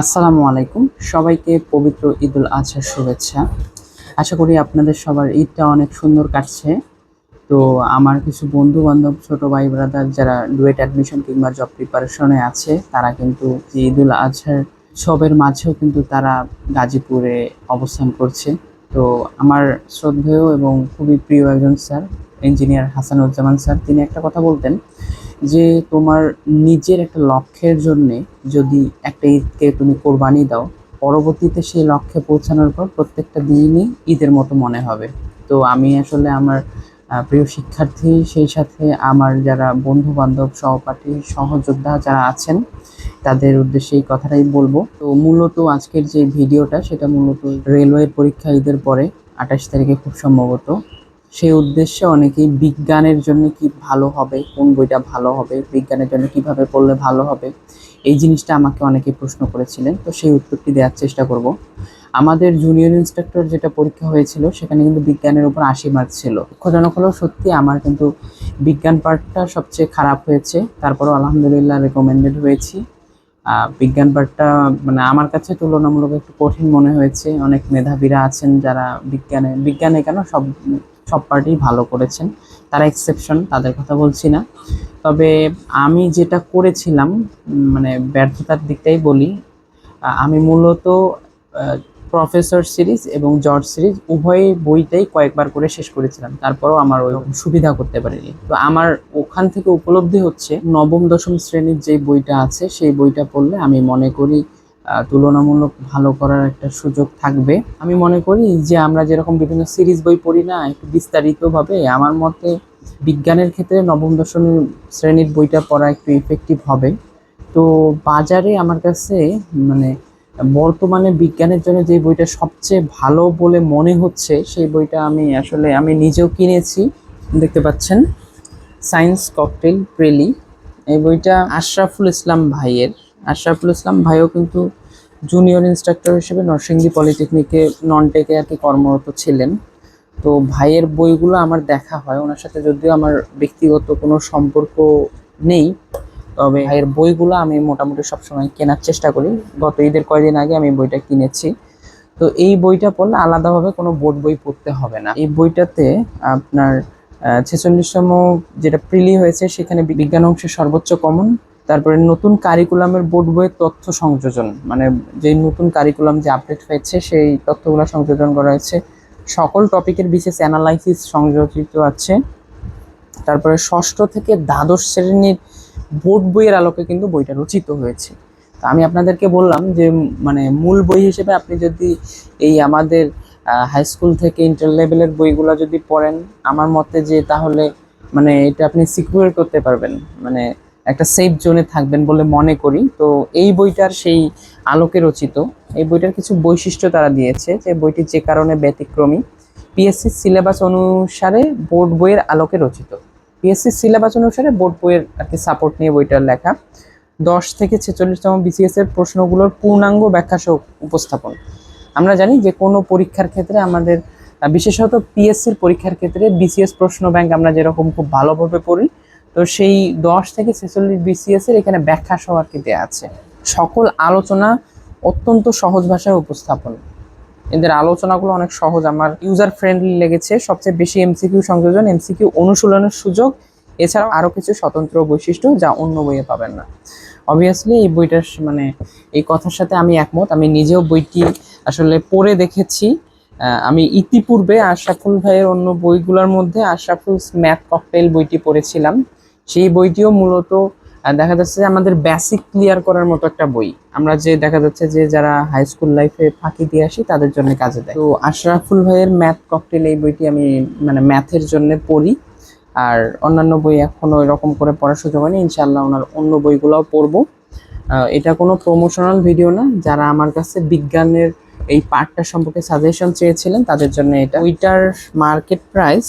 আসসালামু আলাইকুম। সবাইকে পবিত্র ঈদুল আজহার শুভেচ্ছা। আশা করি আপনাদের সবার ঈদটা অনেক সুন্দর কাটছে। তো আমার কিছু বন্ধু বান্ধব ছোট ভাই ব্রাদার যারা ডুয়েট অ্যাডমিশন কিংবা জব প্রিপারেশনে আছে, তারা কিন্তু ঈদুল আজহার সবের মাঝেও কিন্তু তারা গাজীপুরে অবস্থান করছে। তো আমার শ্রদ্ধেয় এবং খুবই প্রিয় একজন স্যার ইঞ্জিনিয়ার হাসানুজ্জামান স্যার। তিনি একটা কথা বলতেন যে তোমার নিজের একটা লক্ষ্যের জন্যে যদি একটা ঈদকে তুমি কোরবানি দাও, পরবর্তীতে সেই লক্ষ্যে পৌঁছানোর পর প্রত্যেকটা দিনই ঈদের মতো মনে হবে। তো আমি আসলে আমার প্রিয় শিক্ষার্থী, সেই সাথে আমার যারা বন্ধু বান্ধব সহপাঠী, সহযোদ্ধা যারা আছেন, তাদের উদ্দেশ্যে এই কথাটাই বলব। তো মূলত আজকের যে ভিডিওটা, সেটা মূলত রেলওয়ের পরীক্ষা ঈদের পরে আঠাশ তারিখে খুব সম্ভবত সেই উদ্দেশ্যে অনেকেই বিজ্ঞানের জন্য কি ভালো হবে, কোন বইটা ভালো হবে, বিজ্ঞানের জন্য কীভাবে পড়লে ভালো হবে, এই জিনিসটা আমাকে অনেকে প্রশ্ন করেছিলেন। তো সেই উত্তরটি দেওয়ার চেষ্টা করব। আমাদের জুনিয়র ইন্সট্রাক্টর যেটা পরীক্ষা হয়েছিল, সেখানে কিন্তু বিজ্ঞানের উপর আশি মার্ক ছিল। দুঃখজনক হলেও সত্যি আমার কিন্তু বিজ্ঞান পার্টটা সবচেয়ে খারাপ হয়েছে। তারপরও আলহামদুলিল্লাহ রেকমেন্ডেড হয়েছি। বিজ্ঞান পার্টটা মানে আমার কাছে তুলনামূলক একটু কঠিন মনে হয়েছে। অনেক মেধাবীরা আছেন যারা বিজ্ঞানে বিজ্ঞানে কেন সব সব পার্টি ভালো করেছেন। তারা এক্সেপশন তাদের কথা বলছি না। তবে আমি যেটা করেছিলাম মানে ব্যর্থতার দিকটাই বলি আমি মূলত প্রফেসর সিরিজ এবং জর্জ সিরিজ উভয় বইটাই কয়েকবার করে শেষ করেছিলাম। তারপরও আমার ওই সুবিধা করতে পারিনি। তো আমার ওখান থেকে উপলব্ধি হচ্ছে, নবম, দশম শ্রেণির যে বইটা আছে, সেই বইটা পড়লে আমি মনে করি তুলনামূলক ভালো করার একটা সুযোগ থাকবে। আমি মনে করি যে আমরা যেরকম বিভিন্ন সিরিজ বই পড়ি না, একটু বিস্তারিতভাবে, আমার মতে বিজ্ঞানের ক্ষেত্রে নবম, দশম শ্রেণির বইটা পড়া একটু ইফেক্টিভ হবে। তো বাজারে আমার কাছে মানে বর্তমানে বিজ্ঞানের জন্য যে বইটা সবচেয়ে ভালো বলে মনে হচ্ছে, সেই বইটা আমি আসলে আমি নিজেও কিনেছি, দেখতে পাচ্ছেন। সায়েন্স ককটেল প্রেলি এই বইটা আশরাফুল ইসলাম ভাইয়ের। আশরাফুল ইসলাম ভাইও কিন্তু জুনিয়র ইনস্ট্রাক্টর হিসেবে নরসিংদী পলিটেকনিকে নন টেকে আর কি কর্মরত ছিলেন। তো ভাইয়ের বইগুলো আমার দেখা হয়, ওনার সাথে যদিও আমার ব্যক্তিগত কোনো সম্পর্ক নেই, তবে ভাইয়ের বইগুলো আমি মোটামুটি সবসময় কেনার চেষ্টা করি। গত ঈদের কয়দিন আগে আমি বইটা কিনেছি। তো এই বইটা পড়লে আলাদাভাবে কোনো বোর্ড বই পড়তে হবে না। এই বইটাতে আপনার ছেচল্লিশতম যেটা প্রিলি হয়েছে, সেখানে বিজ্ঞান অংশে সর্বোচ্চ কমন তারপরে নতুন কারিকুলামের বোর্ড বইয়ের তথ্য সংযোজন মানে যে নতুন কারিকুলাম যে আপডেট হয়েছে, সেই তথ্যগুলো সংযোজন করা হয়েছে। সকল টপিকের বিশেষ অ্যানালাইসিস সংযোজিত আছে। তারপরে ষষ্ঠ থেকে দ্বাদশ শ্রেণির বোর্ড বইয়ের আলোকে কিন্তু বইটা রচিত হয়েছে। তো আমি আপনাদেরকে বললাম যে মানে মূল বই হিসেবে আপনি যদি এই আমাদের হাই স্কুল থেকে ইন্টার লেভেলের বইগুলো যদি পড়েন, আমার মতে যে তাহলে মানে এটা আপনি সিকিউর করতে পারবেন। মানে একটা সেফ জোনে থাকবেন বলে মনে করি। তো এই বইটার সেই আলোকে রচিত, এই বইটার কিছু বৈশিষ্ট্য তারা দিয়েছে যে বইটি যে কারণে ব্যতিক্রমী। পিএসসি সিলেবাস অনুসারে বোর্ড বইয়ের আলোকে রচিত। পিএসসি সিলেবাস অনুসারে বোর্ড বইয়ের আর কি সাপোর্ট নিয়ে বইটার লেখা। দশ থেকে ছেচল্লিশতম বিসিএস এর প্রশ্নগুলোর পূর্ণাঙ্গ ব্যাখ্যা সহ উপস্থাপন। আমরা জানি যে কোনো পরীক্ষার ক্ষেত্রে আমাদের বিশেষত পিএসসির পরীক্ষার ক্ষেত্রে বিসিএস প্রশ্ন ব্যাংক আমরা যেরকম খুব ভালোভাবে পড়ি তো সেই দশ থেকে ছেচল্লিশ বিসিএস এর এখানে ব্যাখ্যা সহ আর কি দেয়া আছে। সকল আলোচনা অত্যন্ত সহজ ভাষায় উপস্থাপন। এদের আলোচনাগুলো অনেক সহজ। আমার ইউজার ফ্রেন্ডলি লেগেছে। সবচেয়ে বেশি এমসিকিউ সংযোজন এমসিকিউ অনুশীলনের সুযোগ, এছাড়াও আরও কিছু স্বতন্ত্র বৈশিষ্ট্য যা অন্য বইয়ে পাবেন না। অবভিয়াসলি এই বইটার মানে এই কথার সাথে আমি একমত। আমি নিজেও বইটি আসলে পড়ে দেখেছি। আমি ইতিপূর্বে আশরাফুল ভাইয়ের অন্য বইগুলোর মধ্যে আশরাফুল ম্যাথ ককটেল বইটি পড়েছিলাম। সেই বইটিও মূলত দেখা যাচ্ছে যে আমাদের বেসিক ক্লিয়ার করার মতো একটা বই। আমরা যে দেখা যাচ্ছে যে যারা হাই স্কুল লাইফে ফাঁকি দিয়ে আসি, তাদের জন্য কাজে দেয়। তো আশরাফুল ভাইয়ের ম্যাথ ককটেল এই বইটি আমি মানে ম্যাথের জন্য পড়ি। আর অন্যান্য বই এখনও এরকম করে পড়ার সুযোগ হয়নি। ইনশাল্লাহ ওনার অন্য বইগুলোও পড়ব। এটা কোনো প্রমোশনাল ভিডিও না। যারা আমার কাছে বিজ্ঞানের এই পার্টটা সম্পর্কে সাজেশন চেয়েছিলেন, তাদের জন্য এটা। ওইটার মার্কেট প্রাইস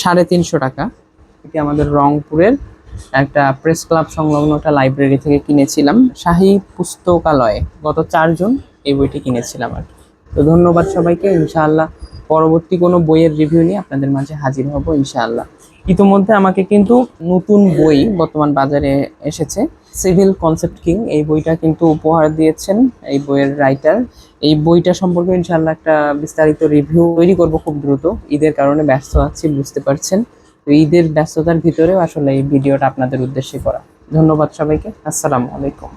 সাড়ে তিনশো টাকা। এটি আমাদের রংপুরের একটা প্রেস ক্লাব সংলগ্ন একটা লাইব্রেরি থেকে কিনেছিলাম। শাহী পুস্তকালয়ে, গত চার জুন এই বইটি কিনেছিলাম আর তো ধন্যবাদ সবাইকে, ইনশাআল্লাহ পরবর্তী কোনো বইয়ের রিভিউ নিয়ে আপনাদের মাঝে হাজির হব, ইনশাআল্লাহ। ইতিমধ্যে আমাকে কিন্তু নতুন বই বর্তমান বাজারে এসেছে সিভিল কনসেপ্ট কিং এই বইটা কিন্তু উপহার দিয়েছেন এই বইয়ের রাইটার এই বইটা সম্পর্কে ইনশাল্লাহ একটা বিস্তারিত রিভিউ তৈরি করব খুব দ্রুত। ঈদের কারণে ব্যস্ত আছি, বুঝতে পারছেন। তো ঈদের ব্যস্ততার ভিতরেও আসলে এই ভিডিওটা আপনাদের উদ্দেশ্যে করা। ধন্যবাদ সবাইকে। আসসালামু আলাইকুম।